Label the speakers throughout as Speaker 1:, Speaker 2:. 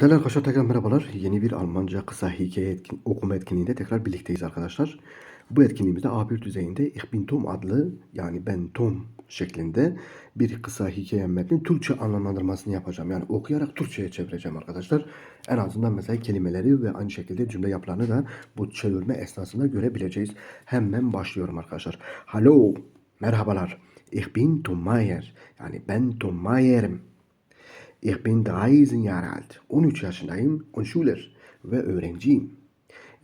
Speaker 1: Değerli arkadaşlar tekrar merhabalar. Yeni bir Almanca kısa hikaye etkin, okuma etkinliğinde tekrar birlikteyiz arkadaşlar. Bu etkinliğimizde A1 düzeyinde Ich bin Tom adlı yani ben Tom şeklinde bir kısa hikaye metni Türkçe anlamlandırmasını yapacağım. Yani okuyarak Türkçe'ye çevireceğim arkadaşlar. En azından mesela kelimeleri ve aynı şekilde cümle yapılarını da bu çevirme esnasında görebileceğiz. Hemen başlıyorum arkadaşlar. Hallo, merhabalar. Ich bin Tom Mayer. Yani ben Tom Mayer'im. Ich bin 13 Jahre alt, 13 yaşındayım, und Schüler ve öğrenciyim.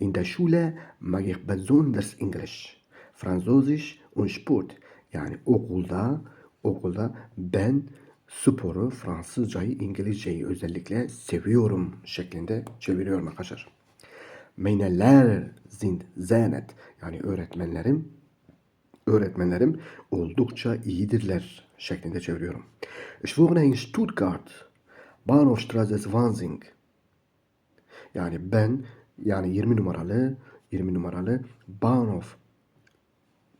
Speaker 1: In der Schule mag ich besonders Englisch, Französisch und Sport. Yani okulda, okulda ben sporu, Fransızcayı, İngilizceyi özellikle seviyorum şeklinde çeviriyorum arkadaşlar. Meine Lehrer sind sehr nett. Yani öğretmenlerim öğretmenlerim oldukça iyidirler şeklinde çeviriyorum. Ich wohne in Stuttgart. Bahnhofstraße 20. Yani ben yani 20 numaralı 20 numaralı Bahnhof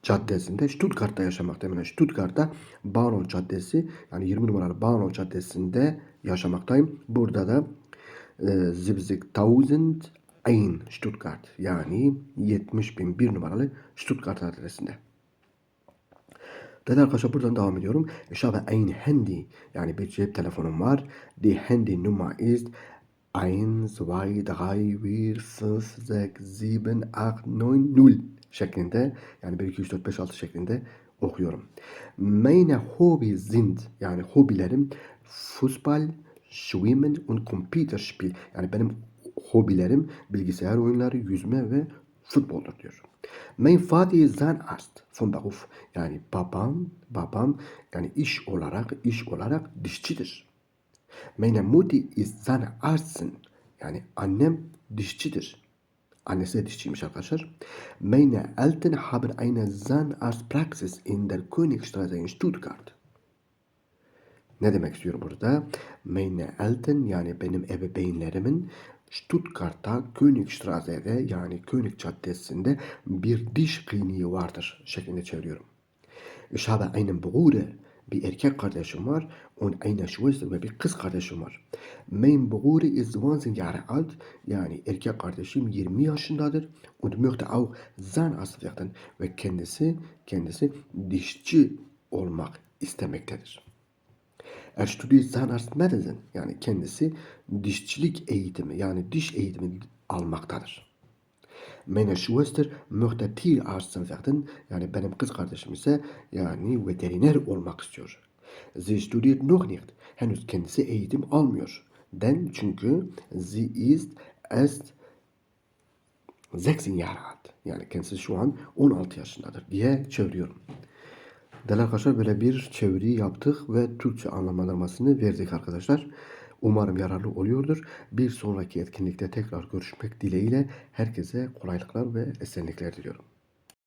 Speaker 1: caddesinde Stuttgart'ta yaşamaktayım. Yani Stuttgart'ta Bahnhof Caddesi yani 20 numaralı Bahnhof Caddesi'nde yaşamaktayım. Burada da e, 70.001 Stuttgart yani 70.001 numaralı Stuttgart adresinde. Değerli arkadaşlar buradan devam ediyorum. Ich habe ein Handy. Yani bir cep telefonum var. Die Handy Nummer ist 1, 2, 3, 4, 5, 6, 7, 8, 9, 0 şeklinde yani 1, 2, 3, 4, 5, 6 şeklinde okuyorum. Meine Hobbys sind yani hobilerim Fußball, Schwimmen und Computerspiel. Yani benim hobilerim bilgisayar oyunları, yüzme ve futboldur diyor. Mein Vater ist Zahnarzt von Beruf. Yani babam, babam yani iş olarak, iş olarak dişçidir. Meine Mutter ist Zahnarztin. Yani annem dişçidir. Annesi de dişçiymiş arkadaşlar. Meine Eltern haben eine Zahnarztpraxis in der Königstraße in Stuttgart. Ne demek istiyorum burada? Meine Eltern yani benim ebeveynlerimin Stuttgart'ta Königstrasse'de yani König Caddesi'nde bir diş kliniği vardır şeklinde çeviriyorum. Ich habe einen Bruder, bir erkek kardeşim var und eine Schwester ve bir kız kardeşim var. Mein Bruder ist 20 Jahre alt, yani erkek kardeşim 20 yaşındadır und möchte auch Zahnarzt werden ve kendisi kendisi dişçi olmak istemektedir. Er studiert Zahnarztmedizin yani kendisi dişçilik eğitimi yani diş eğitimi almaktadır. Meine Schwester möchte Tierärztin werden yani benim kız kardeşim ise yani veteriner olmak istiyor. Sie studiert noch nicht. Henüz kendisi eğitim almıyor. Den çünkü sie ist erst 16 Jahre alt. Yani kendisi şu an 16 yaşındadır diye çeviriyorum. Değerli arkadaşlar böyle bir çeviri yaptık ve Türkçe anlamlandırmasını verdik arkadaşlar. Umarım yararlı oluyordur. Bir sonraki etkinlikte tekrar görüşmek dileğiyle herkese kolaylıklar ve esenlikler diliyorum.